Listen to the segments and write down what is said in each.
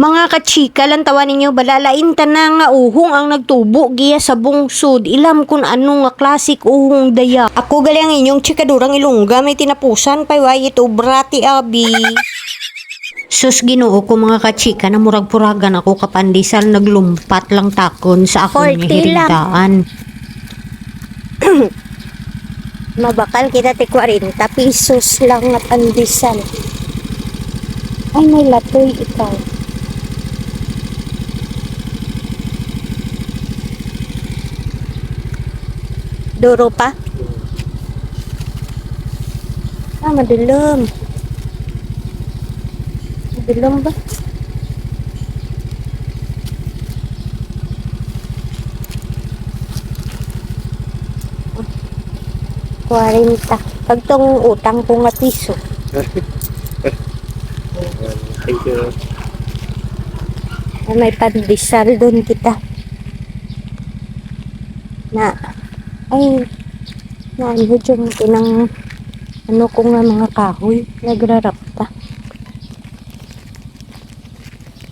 Mga kachika, lang tawa ninyo, balalain ta na nga uhong ang nagtubo giya sa bungsod. Ilam kung ano nga klasik uhong daya. Ako gali ang inyong chikadurang ilungga, may tinapusan pa way ito brati abi. Sus ginoo ko mga kachika na murag-puragan ako kapandisal naglumpat lang takon sa akong 40 lang. hirigdaan. Mabakal kita ti 40 pesos lang at andisan. Ay, may latoy ikaw. Duro pa? Ah, madilim. Madilim ba? Kwarenta. Pag tong utang ko nga piso. Thank you. Ay, may pandesal doon kita. Na, ay, na ano dyan, tinang, ano ko mga kahoy, nagrarapta.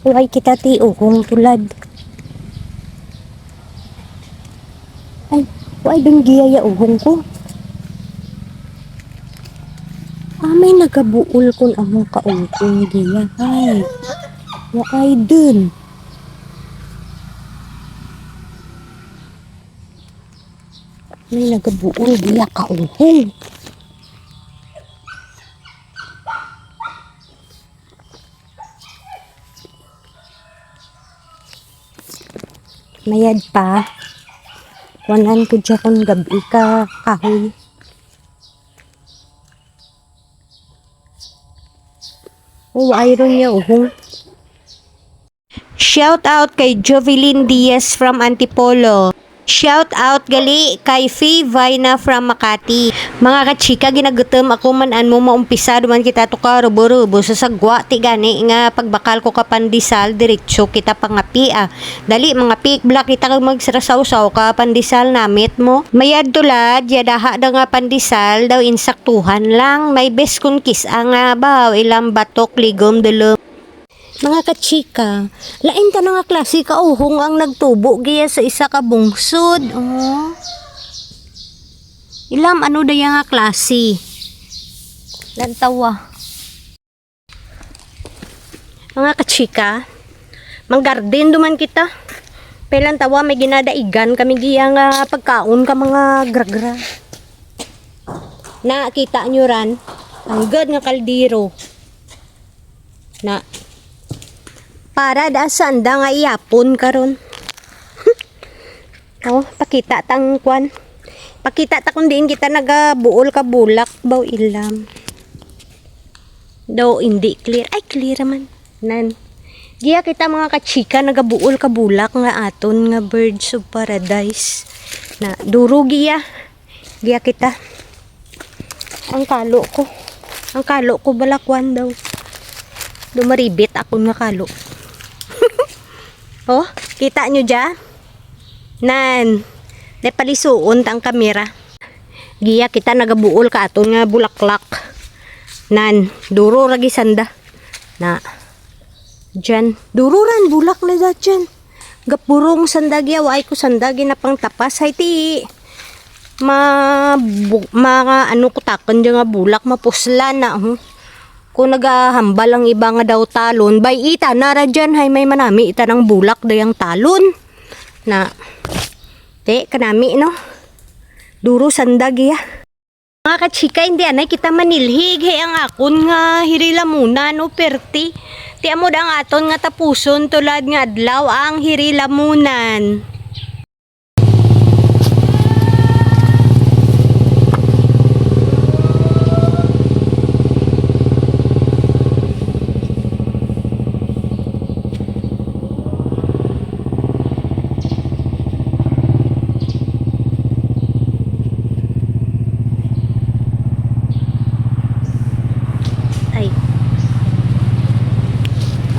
Huwag kita ti uhong tulad. Ay, huwag doon giyaya uhong ko. Ah, may nagabuol kung among kaungkong giya. Ay, waay dun. May nagabuol giya kaungkong. Mayad pa. Wanan ko dyan kung gabi ka kahoy. Oh, iron niya, uhong. Shout out kay Jovelyn Diaz from Antipolo. Shout out gali kay Faye Vina from Makati. Mga kachika, ginagutom ako manan mo maumpisa duman kita to ka rubo-rubo sa sagwa ti gani nga pagbakal ko ka pandisal diretso kita pangapi ah. Dali mga pik black kita kag magsarasaw-saw ka pandisal namit mo. Mayad tulad yadaha da nga pandisal daw insaktuhan lang may best kun kis nga baw ilang batok ligom dulom mga kachika, lain ta nga klase ka uhong ang nagtubo giya sa isa ka bungsod. Oh. Ilam ano daya nga klase? Lantawa. Mga kachika, manggarden duman kita. Pelan tawa may ginadaigan kami giya nga pagkaon ka mga gragra. Nakita nyo ran, ang good nga kaldiro. Na, para da sanda nga iyapon karon. oh, pakita tang kwan. Pakita ta kung diin kita nagabuol ka bulak baw ilam. Daw hindi clear. Ay clear man. Nan. Giya kita mga kachika nagabuol ka bulak nga aton nga birds of paradise. Na duro giya. Giya kita. Ang kalo ko. Ang kalo ko balakwan daw. Dumaribit ako nga kalo. Oh, kita nyo dyan? Nan, napalisuon ta ang kamera. Giya kita nagabuol ka aton nga bulaklak. Nan, duro ragi sanda. Na, dyan, duro ran bulak na da dyan. Gapurong sanda giya, waay ko sanda na pang tapas. Hay ti, ma, bu, mga ano ko takan dyan nga bulak, mapusla na. Huh? Kung nagahambal ang iba nga daw talon, bay ita nara dyan hay may manami ita ng bulak dayang talon. Na, te, kanami no? Duro sandag ya. Mga kachika, hindi anay kita manilhig. Hey, ang akon nga hirila muna no, perti. Ti amo ang aton nga tapuson tulad nga adlaw ang hirilamunan. Ay.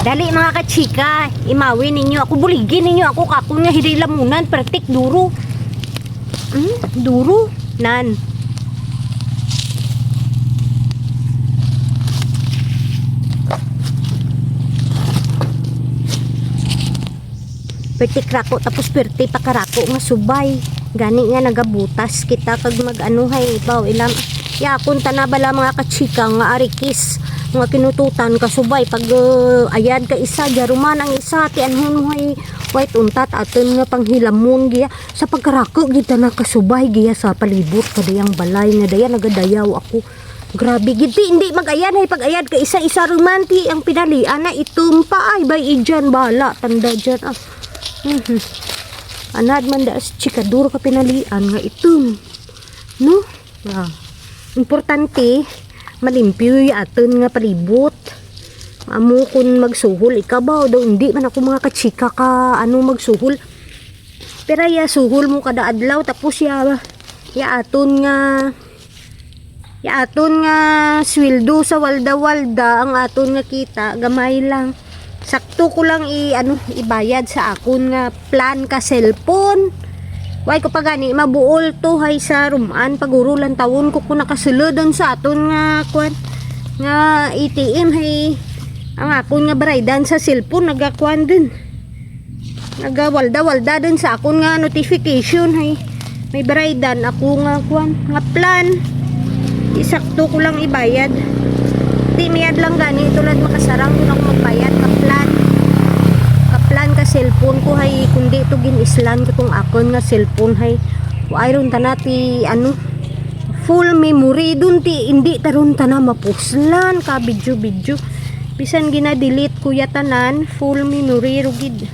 Dali mga kachika, imawi ninyo ako, buligin ninyo ako kakon nga hirilamunan, pertik duro. Hmm, duro. Nan. perti krako tapos perti pa karako nga subay gani nga nagabutas kita kag mag-anuhay ibaw ilam ya kunta na bala mga kachika nga arikis mga kinututan kasubay pag uh, ayad ka isa jaruman ang isa ti anhon hay white untat aton nga panghilamon giya sa pagkarako gid na kasubay giya sa palibot kadayang balay nga daya nagadayaw ako grabe gid hindi mag-ayad hay pag ayad ka isa isa romanti ang pinalian na itumpa ay bay ijan bala tanda dyan ah Mhm. Anad man da chikaduro ka pinalian nga itum. No? Ah. Importante malimpyo yung aton nga palibot. Amo kun magsuhol ikabaw daw hindi man ako mga kachika ka ano magsuhol. Pero ya suhol mo kada adlaw tapos ya ya aton nga ya aton nga sweldo sa walda-walda ang aton nga kita gamay lang sakto ko lang i ano ibayad sa akon nga plan ka cellphone Way ko pa gani mabuol to hay sa rumaan paguro lang tawon ko ko nakasulodon sa aton nga kwan nga ATM hay. Ang akon nga baraydan sa cellphone nagakuan dun. Nagawalda walda dun sa akon nga notification hay. May baraydan ako nga kwan nga plan. Isakto ko lang ibayad. Di miyad lang gani tulad makasarang ko lang magbayad ka plan cellphone ko hay kundi to ginislan ko tong akon nga cellphone hay. Ayron tanati ano full memory. Dun ti hindi taron tana mapuslan ka video video bisan gina delete ko ya tanan full memory rugid